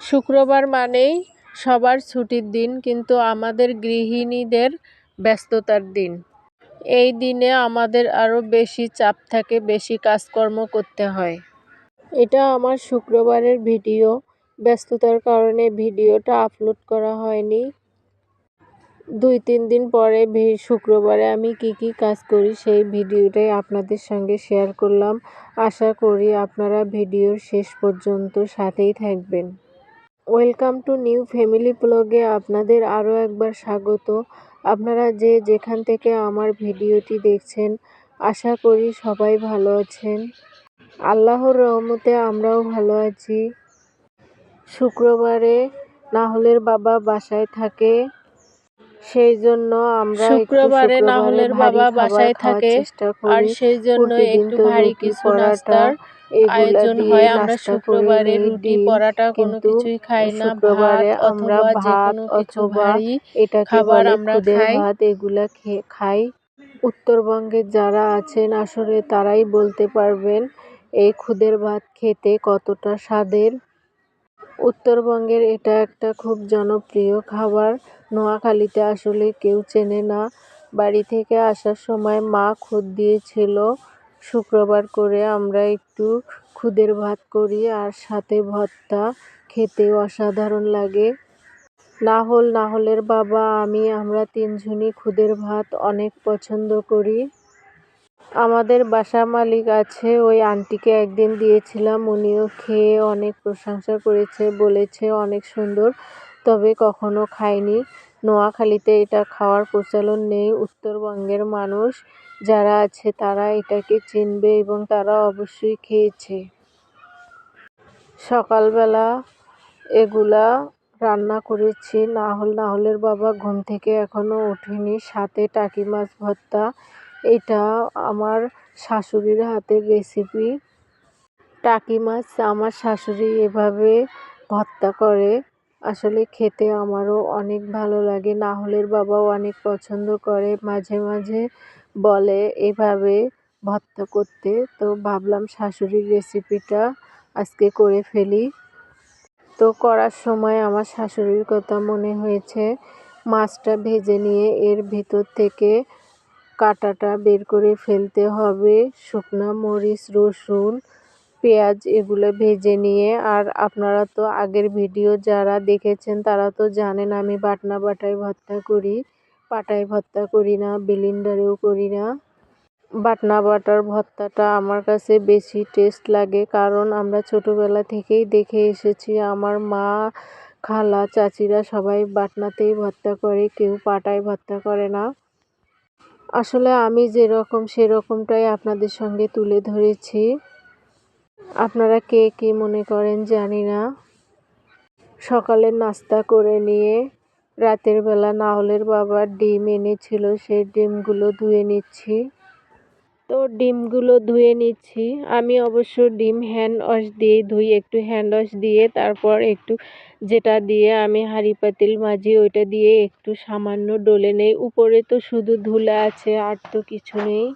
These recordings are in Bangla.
শুক্রবার মানেই সবার ছুটির দিন, কিন্তু আমাদের গৃহিণীদের ব্যস্ততার দিন। এই দিনে আমাদের আরও বেশি চাপ থাকে, বেশি কাজকর্ম করতে হয়। এটা আমার শুক্রবারের ভিডিও। ব্যস্ততার কারণে ভিডিওটা আপলোড করা হয়নি। দুই, তিন দিন পরে শুক্রবারে আমি কি কি কাজ করি সেই ভিডিওটাই আপনাদের সঙ্গে শেয়ার করলাম। আশা করি আপনারা ভিডিওর শেষ পর্যন্ত সাথেই থাকবেন। ওয়েলকাম টু নিউ ফ্যামিলি ব্লগে আপনাদের আরও একবার স্বাগত। আপনারা যে যেখান থেকে আমার ভিডিওটি দেখছেন আশা করি সবাই ভালো আছেন। আল্লাহর রহমতে আমরাও ভালো আছি। শুক্রবারে নাহলের বাবা বাসায় থাকে সেই জন্য আমরা শুক্রবারে নাহলের বাবা বাসায় থাকে আর সেই জন্য একটু ভারী কিছু নাস্তার আয়োজন হয়। আমরা শুক্রবারে রুটি পরাটা কোনো কিছুই খাই না। ভাত আমরা অথবা যে ভাত কোনো কিছু অথবা ভারী খাবার আমরা খাই। ভাত এগুলা খাই। উত্তরবঙ্গের যারা আছেন আসলে তারাই বলতে পারবেন এই খুদের ভাত খেতে কতটা স্বাদের। উত্তরবঙ্গের এটা একটা খুব জনপ্রিয় খাবার। নোয়াখালীতে আসলে কেউ চেনে না। বাড়ি থেকে আসার সময় মা খুদ দিয়েছিল শুক্রবার করে আমরা একটু খুদের ভাত করি আর সাথে ভর্তা খেতে অসাধারণ লাগে। নাহল নাহলের বাবা, আমি, আমরা তিনজনই খুদের ভাত অনেক পছন্দ করি। আমাদের বাসা মালিক আছে, ওই আন্টিকে একদিন দিয়েছিলাম, উনিও খেয়ে অনেক প্রশংসা করেছে, বলেছে অনেক সুন্দর, তবে কখনো খাইনি নোয়াখালীতে এটা খাওয়ার প্রচলন নেই, উত্তরবঙ্গের মানুষ যারা আছে তারা এটাকে চিনবে এবং তারা অবশ্যই খেয়েছে। সকালবেলা এগুলা রান্না করেছি। না নাহল নাহলের বাবা ঘুম থেকে এখনও ওঠেনি। সাথে টাকি মাছ ভর্তা। এটা আমার শাশুড়ির হাতের রেসিপি টাকি মাছ আমার শাশুড়ি এভাবে ভর্তা করে। আসলে খেতে আমারও অনেক ভালো লাগে। নাহলের বাবাও অনেক পছন্দ করে। মাঝে মাঝে বলে, এভাবে ভর্তা করতে তো ভাবলাম শাশুড়ির রেসিপিটা আজকে করে ফেলি। তো করার সময় আমার শাশুড়ির কথা মনে হয়েছে, মাছটা ভেজে নিয়ে এর ভিতর থেকে কাঁটাটা বের করে ফেলতে হবে। শুকনো মরিচ, রসুন, পেঁয়াজ এগুলো ভেজে নিয়ে, আর আপনারা তো আগের ভিডিও যারা দেখেছেন তারা তো জানেন আমি বাটনা বাটায় ভর্তা করি। পাটায় ভর্তা করি না বিলিন্ডারেও করি না। বাটনা বাটার ভর্তাটা আমার কাছে বেশি টেস্ট লাগে কারণ আমরা ছোটোবেলা থেকেই দেখে এসেছি, আমার মা, খালা, চাচিরা সবাই বাটনাতেই ভর্তা করে, কেউ পাটায় ভর্তা করে না। আসলে আমি যেরকম সেরকমটাই আপনাদের সঙ্গে তুলে ধরেছি। আপনারা কে কী মনে করেন জানি না। সকালের নাস্তা করে নিয়ে রাতের বেলা নাহলের বাবা ডিম এনেছিল, সেই ডিমগুলো ধুয়ে নিচ্ছি। তো ডিমগুলো ধুয়ে নিচ্ছি। আমি অবশ্য ডিম হ্যান্ড ওয়াশ দিয়েই ধুই, একটু হ্যান্ড ওয়াশ দিয়ে, তারপর একটু যেটা দিয়ে আমি হাঁড়ি পাতিল মাজি, ওইটা দিয়ে একটু সামান্য ডলে নেই। উপরে তো শুধু ধুলা আছে, আর তো কিছু নেই।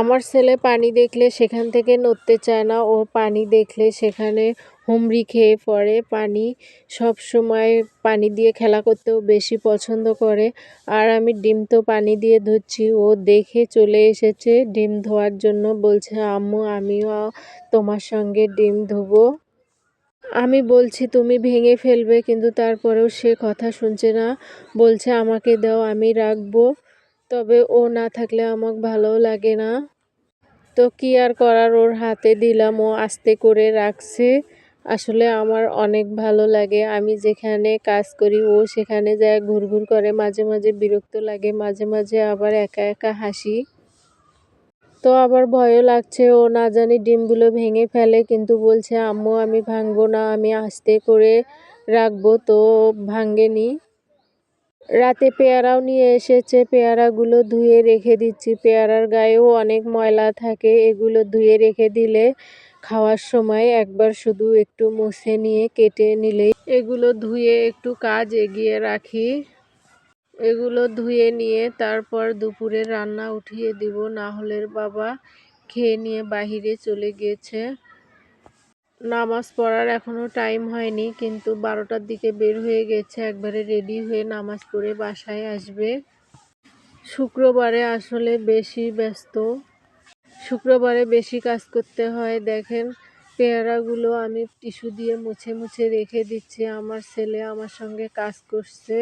আমার ছেলে পানি দেখলে সেখান থেকে নড়তে চায় না। ও পানি দেখলে সেখানে হুমড়ি খেয়ে পড়ে। পানি সব সময় পানি দিয়ে খেলা করতেও বেশি পছন্দ করে। আর আমি ডিম তো পানি দিয়ে ধুচ্ছি ও দেখে চলে এসেছে ডিম ধোয়ার জন্য। বলছে, আম্মু, আমিও তোমার সঙ্গে ডিম ধুবো। আমি বলছি, তুমি ভেঙে ফেলবে, কিন্তু তারপরেও সে কথা শুনছে না। বলছে, আমাকে দাও, আমি রাখব। তবে ও না থাকলে আমাকে ভালোও লাগে না। তো কি আর করার, ওর হাতে দিলাম, ও আস্তে করে রাখছে। আসলে আমার অনেক ভালো লাগে, আমি যেখানে কাজ করি, ও সেখানে যায়, ঘুরঘুর করে, মাঝে মাঝে বিরক্ত লাগে, মাঝে মাঝে আবার একা একা হাসি। তো আবার ভয়ও লাগছে, ও না জানি ডিমগুলো ভেঙে ফেলে, কিন্তু বলছে, আম্মু, আমি ভাঙবো না, আমি আস্তে করে রাখব। তো ভাঙেনি। রাতে পেয়ারাও নিয়ে এসেছে। পেয়ারাগুলো ধুয়ে রেখে দিচ্ছি। পেয়ারার গায়েও অনেক ময়লা থাকে। এগুলো ধুয়ে রেখে দিলে খাওয়ার সময় একবার শুধু একটু মুছে নিয়ে কেটে নিলেই এগুলো ধুয়ে একটু কাজ এগিয়ে রাখি। এগুলো ধুয়ে নিয়ে তারপর দুপুরে রান্না উঠিয়ে দিব। না হলের বাবা খেয়ে নিয়ে বাহিরে চলে গিয়েছে নামাজ পড়ার এখনও টাইম হয়নি, কিন্তু বারোটার দিকে বের হয়ে গেছে, একবারে রেডি হয়ে নামাজ পড়ে বাসায় আসবে। শুক্রবারে আসলে বেশি ব্যস্ত। শুক্রবারে বেশি কাজ করতে হয়, দেখেন, পেয়ারাগুলো আমি টিস্যু দিয়ে মুছে মুছে রেখে দিচ্ছি, আমার ছেলে আমার সঙ্গে কাজ করছে।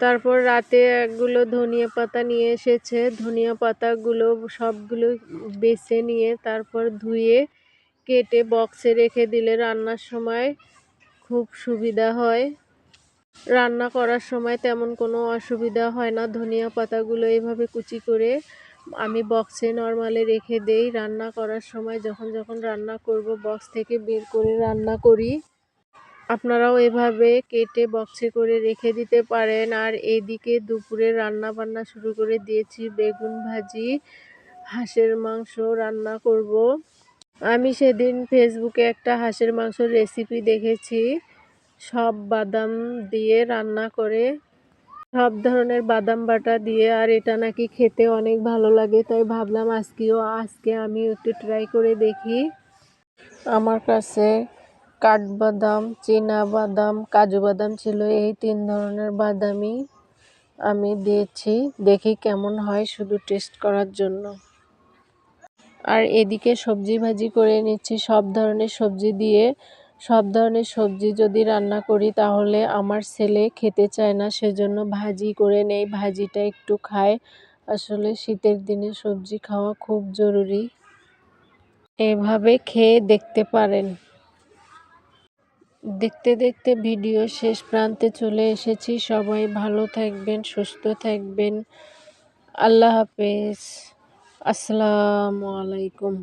তারপর রাতে একগুলো ধনিয়া পাতা নিয়ে এসেছে, ধনিয়া পাতাগুলো সবগুলো বেছে নিয়ে তারপর ধুয়ে কেটে বক্সে রেখে দিলে রান্নার সময় খুব সুবিধা হয়। রান্না করার সময় তেমন কোনো অসুবিধা হয় না। ধনিয়া পাতাগুলো এভাবে কুচি করে আমি বক্সে নর্মালে রেখে দেই। রান্না করার সময় যখন যখন রান্না করব, বক্স থেকে বের করে রান্না করি। আপনারাও এভাবে কেটে বক্সে করে রেখে দিতে পারেন। আর এদিকে দুপুরে রান্না বান্না শুরু করে দিয়েছি। বেগুন ভাজি, হাঁসের মাংস রান্না করব। আমি সেদিন ফেসবুকে একটা হাঁসের মাংসর রেসিপি দেখেছি। সব বাদাম দিয়ে রান্না করে, সব ধরনের বাদাম বাটা দিয়ে, আর এটা নাকি খেতে অনেক ভালো লাগে, তাই ভাবলাম আজকেও, আজকে আমি একটু ট্রাই করে দেখি। আমার কাছে কাঠবাদাম, চীনা বাদাম, কাজু বাদাম ছিল, এই তিন ধরনের বাদামই আমি দিয়েছি। দেখি কেমন হয়, শুধু টেস্ট করার জন্য। আর এদিকে সবজি ভাজি করে নিচ্ছি। সব ধরনের সবজি দিয়ে, সব ধরনের সবজি যদি রান্না করি তাহলে আমার ছেলে খেতে চায় না, সেজন্য ভাজি করে নেই। ভাজিটা একটু খায়। আসলে শীতের দিনে সবজি খাওয়া খুব জরুরি। এভাবে খেয়ে দেখতে পারেন। দেখতে দেখতে ভিডিও শেষ প্রান্তে চলে এসেছি। সবাই ভালো থাকবেন, সুস্থ থাকবেন। আল্লাহ হাফেজ। আসসালামু আলাইকুম।